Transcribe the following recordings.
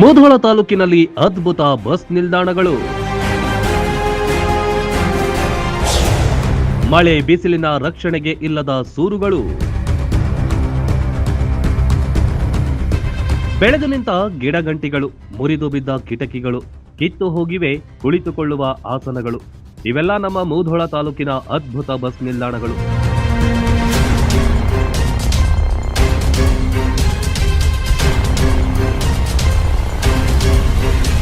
ಮುಧೋಳ ತಾಲೂಕಿನಲ್ಲಿ ಅದ್ಭುತ ಬಸ್ ನಿಲ್ದಾಣಗಳು. ಮಳೆ ಬಿಸಿಲಿನ ರಕ್ಷಣೆಗೆ ಇಲ್ಲದ ಸೂರುಗಳು. ಬೆಳೆದು ನಿಂತ ಗಿಡಗಂಟಿಗಳು ಮುರಿದು ಬಿದ್ದ ಕಿಟಕಿಗಳು, ಕಿತ್ತು ಹೋಗಿವೆ ಕುಳಿತುಕೊಳ್ಳುವ ಆಸನಗಳು. ಇವೆಲ್ಲ ನಮ್ಮ ಮೂಧೋಳ ತಾಲೂಕಿನ ಅದ್ಭುತ ಬಸ್ ನಿಲ್ದಾಣಗಳು.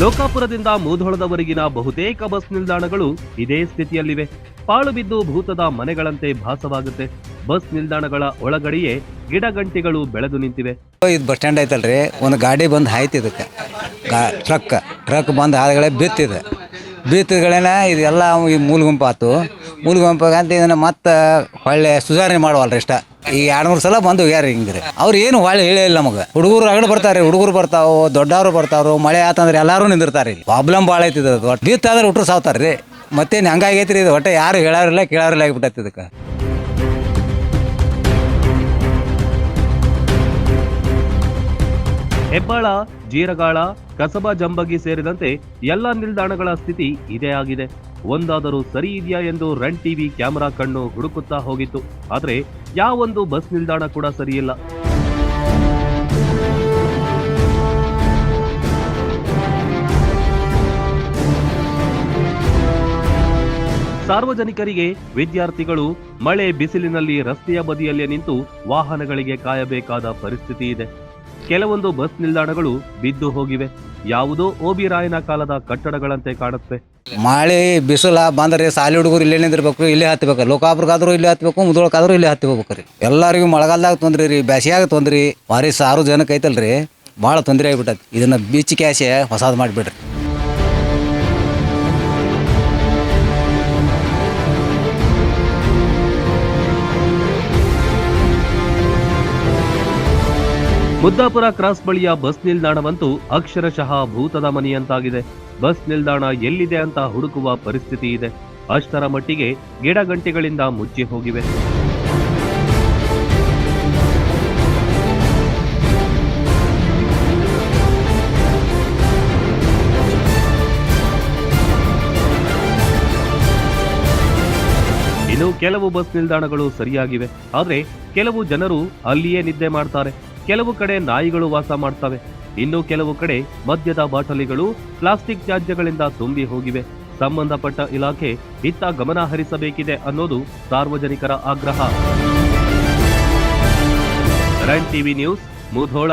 ಲೋಕಾಪುರದಿಂದ ಮೂಧೋಳದವರೆಗಿನ ಬಹುತೇಕ ಬಸ್ ನಿಲ್ದಾಣಗಳು ಇದೇ ಸ್ಥಿತಿಯಲ್ಲಿವೆ. ಪಾಳು ಬಿದ್ದು ಭೂತದ ಮನೆಗಳಂತೆ ಭಾಸವಾಗುತ್ತೆ. ಬಸ್ ನಿಲ್ದಾಣಗಳ ಒಳಗಡೆಯೇ ಗಿಡಗಂಟಿಗಳು ಬೆಳೆದು ನಿಂತಿವೆ. ಇದು ಬಸ್ ಸ್ಟ್ಯಾಂಡ್ ಐತಲ್ರಿ, ಒಂದು ಗಾಡಿ ಬಂದು ಹಾಯ್ತು ಇದಕ್ಕೆ ಟ್ರಕ್ ಟ್ರಕ್ ಬಂದು ಆದಗಳೇ ಬಿತ್ತಿದೆ. ಬಿತ್ತಿಗಳೇನ ಇದೆಲ್ಲ ಈ ಮೂಲ ಗುಂಪು ಆತು ಮೂಲ ಗುಂಪಾಗಂತ ಇದನ್ನು ಮತ್ತೆ ಹೊಳ್ಳೆ ಸುಧಾರಣೆ ಮಾಡುವಲ್ರಿ ಇಷ್ಟ. ಈ ಎರಡು ಮೂರು ಸಲ ಬಂದು ಹೋಗ್ಯಾರ ಹಿಂಗ್ರಿ. ಅವ್ರು ಏನು ಹೇಳೇ ಇಲ್ಲ ನಮಗೆ. ಹುಡುಗರು ರಗಡ್ ಬರ್ತಾರೆ ಹುಡುಗರು ಬರ್ತಾವು, ದೊಡ್ಡವರು ಬರ್ತಾವ್ರು, ಮಳೆ ಆತಂದ್ರೆ ಎಲ್ಲರೂ ನಿಂದಿರ್ತಾರೆ ಪ್ರಾಬ್ಲಮ್ ಭಾಳ ಐತಿ ಇದು. ಒಟ್ಟು ಬಿತ್ತಾದ್ರೆ ಹುಟ್ರು ಸಾವ್ತಾರೆ ರೀ ಮತ್ತೇನು ಹಂಗಾಗೈತ್ರಿ ಇದು, ಒಟ್ಟು ಯಾರು ಹೇಳೋರಿಲ್ಲ, ಕೇಳೋರಿಲ್ಲ ಆಗಿಬಿಟ್ಟೈತಿ ಇದಕ್ಕೆ. ಹೆಬ್ಬಾಳ, ಜೀರಗಾಳ, ಕಸಬಾ ಜಂಬಗಿ ಸೇರಿದಂತೆ ಎಲ್ಲ ನಿಲ್ದಾಣಗಳ ಸ್ಥಿತಿ ಇದೇ ಆಗಿದೆ. ಒಂದಾದರೂ ಸರಿ ಇದೆಯಾ ಎಂದು ರನ್ ಟಿವಿ ಕ್ಯಾಮೆರಾ ಕಣ್ಣು ಹುಡುಕುತ್ತಾ ಹೋಗಿತ್ತು. ಆದರೆ ಯಾವೊಂದು ಬಸ್ ನಿಲ್ದಾಣ ಕೂಡ ಸರಿಯಿಲ್ಲ. ಸಾರ್ವಜನಿಕರಿಗೆ ವಿದ್ಯಾರ್ಥಿಗಳು ಮಳೆ ಬಿಸಿಲಿನಲ್ಲಿ ರಸ್ತೆಯ ಬದಿಯಲ್ಲೇ ನಿಂತು ವಾಹನಗಳಿಗೆ ಕಾಯಬೇಕಾದ ಪರಿಸ್ಥಿತಿ ಇದೆ. ಕೆಲವೊಂದು ಬಸ್ ನಿಲ್ದಾಣಗಳು ಬಿದ್ದು ಹೋಗಿವೆ. ಯಾವುದೋ ಓಬಿರಾಯನ ಕಾಲದ ಕಟ್ಟಡಗಳಂತೆ ಕಾಣುತ್ತೆ. ಮಳೆ, ಬಿಸಿಲ, ಬಂದ್ರೆ ಸಾಲಿ ಹುಡುಗರು ಇಲ್ಲೇ ನಿಂದಿರ್ಬೇಕು, ಇಲ್ಲೇ ಹತ್ಬೇಕು. ಲೋಕಾಪುರಕ್ಕಾದ್ರೂ ಇಲ್ಲೇ ಹತ್ತಬೇಕು ಮುದೋಳಕ್ಕಾದ್ರೂ ಇಲ್ಲೇ ಹತ್ತಿ ಹೋಗ್ಬೇಕು ರೀ ಎಲ್ಲರಿಗೂ ಮಳೆಗಾಲದಾಗ ತೊಂದ್ರೆ ರೀ ಬ್ಯಾಸಿಯಾಗ ತೊಂದ್ರಿ. ಭಾರಿ ಸಾರು ಜನಕ್ಕೆ ಐತಲ್ರಿ. ಭಾಳ ತೊಂದರೆ ಆಗ್ಬಿಟ್ಟೈತಿ. ಇದನ್ನ ಬೀಚ್ ಕ್ಯಾಶೆ ಹೊಸಾದ್ ಮಾಡಿಬಿಡ್ರಿ. ಮುದ್ದಾಪುರ ಕ್ರಾಸ್ ಬಳಿಯ ಬಸ್ ನಿಲ್ದಾಣವಂತೂ ಅಕ್ಷರಶಃ ಭೂತದ ಮನೆಯಂತಾಗಿದೆ. ಬಸ್ ನಿಲ್ದಾಣ ಎಲ್ಲಿದೆ ಅಂತ ಹುಡುಕುವ ಪರಿಸ್ಥಿತಿ ಇದೆ. ಅಷ್ಟರ ಮಟ್ಟಿಗೆ ಗಿಡಗಂಟಿಗಳಿಂದ ಮುಚ್ಚಿ ಹೋಗಿವೆ. ಇನ್ನು ಕೆಲವು ಬಸ್ ನಿಲ್ದಾಣಗಳು ಸರಿಯಾಗಿವೆ. ಆದರೆ ಕೆಲವು ಜನರು ಅಲ್ಲಿಯೇ ನಿದ್ದೆ ಮಾಡ್ತಾರೆ. ಕೆಲವು ಕಡೆ ನಾಯಿಗಳು ವಾಸ ಮಾಡ್ತವೆ. ಇನ್ನು ಕೆಲವು ಕಡೆ ಮದ್ಯದ ಬಾಟಲಿಗಳು ಪ್ಲಾಸ್ಟಿಕ್ ತ್ಯಾಜ್ಯಗಳಿಂದ ತುಂಬಿ ಹೋಗಿವೆ. ಸಂಬಂಧಪಟ್ಟ ಇಲಾಖೆ ಇತ್ತ ಗಮನ ಹರಿಸಬೇಕಿದೆ ಅನ್ನೋದು ಸಾರ್ವಜನಿಕರ ಆಗ್ರಹ. Run TV news, Mudhol.